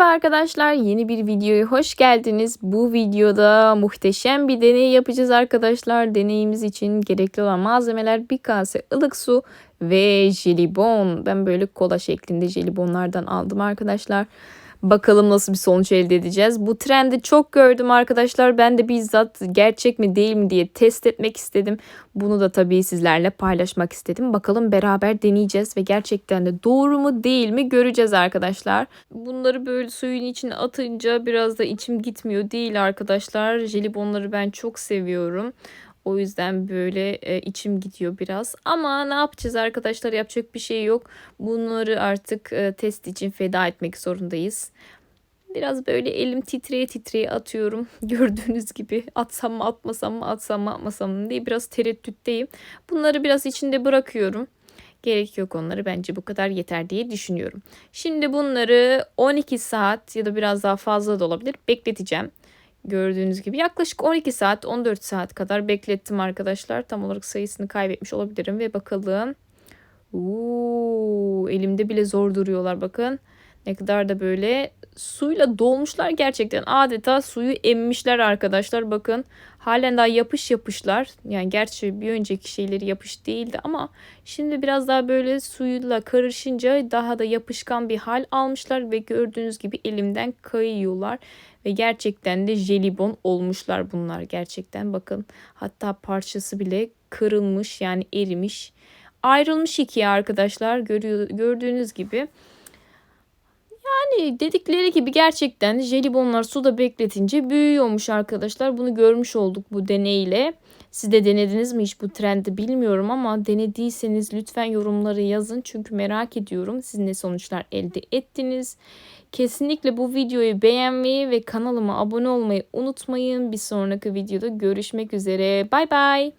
Merhaba arkadaşlar, yeni bir videoya hoş geldiniz. Bu videoda muhteşem bir deney yapacağız arkadaşlar. Deneyimiz için gerekli olan malzemeler bir kase ılık su ve jelibon. Ben böyle kola şeklinde jelibonlardan aldım arkadaşlar. Bakalım nasıl bir sonuç elde edeceğiz. Bu trendi çok gördüm arkadaşlar. Ben de bizzat gerçek mi değil mi diye test etmek istedim. Bunu da tabii sizlerle paylaşmak istedim. Bakalım beraber deneyeceğiz ve gerçekten de doğru mu değil mi göreceğiz arkadaşlar. Bunları böyle suyun içine atınca biraz da içim gitmiyor değil arkadaşlar. Jelibonları ben çok seviyorum. O yüzden böyle e, içim gidiyor biraz. Ama ne yapacağız arkadaşlar? Yapacak bir şey yok. Bunları artık e, test için feda etmek zorundayız. Biraz böyle elim titreye titreye atıyorum. Gördüğünüz gibi atsam mı atmasam mı atsam mı atmasam mı diye biraz tereddütteyim. Bunları biraz içinde bırakıyorum. Gerek yok onları bence bu kadar yeter diye düşünüyorum. Şimdi bunları 12 saat ya da biraz daha fazla da olabilir bekleteceğim. Gördüğünüz gibi yaklaşık 12 saat 14 saat kadar beklettim arkadaşlar. Tam olarak sayısını kaybetmiş olabilirim ve bakalım. Uuu, elimde bile zor duruyorlar bakın. Ne kadar da böyle suyla dolmuşlar gerçekten. Adeta suyu emmişler arkadaşlar bakın. Halen daha yapış yapışlar. Yani gerçi bir önceki şeyleri yapış değildi ama şimdi biraz daha böyle suyla karışınca daha da yapışkan bir hal almışlar ve gördüğünüz gibi elimden kayıyorlar. Ve gerçekten de jelibon olmuşlar bunlar gerçekten. Bakın hatta parçası bile kırılmış yani erimiş. Ayrılmış ikiye arkadaşlar görüyor, gördüğünüz gibi. Dedikleri gibi gerçekten jelibonlar suda bekletince büyüyormuş arkadaşlar. Bunu görmüş olduk bu deneyle. Siz de denediniz mi hiç bu trendi bilmiyorum ama denediyseniz lütfen yorumları yazın. Çünkü merak ediyorum siz ne sonuçlar elde ettiniz. Kesinlikle bu videoyu beğenmeyi ve kanalıma abone olmayı unutmayın. Bir sonraki videoda görüşmek üzere. Bay bay.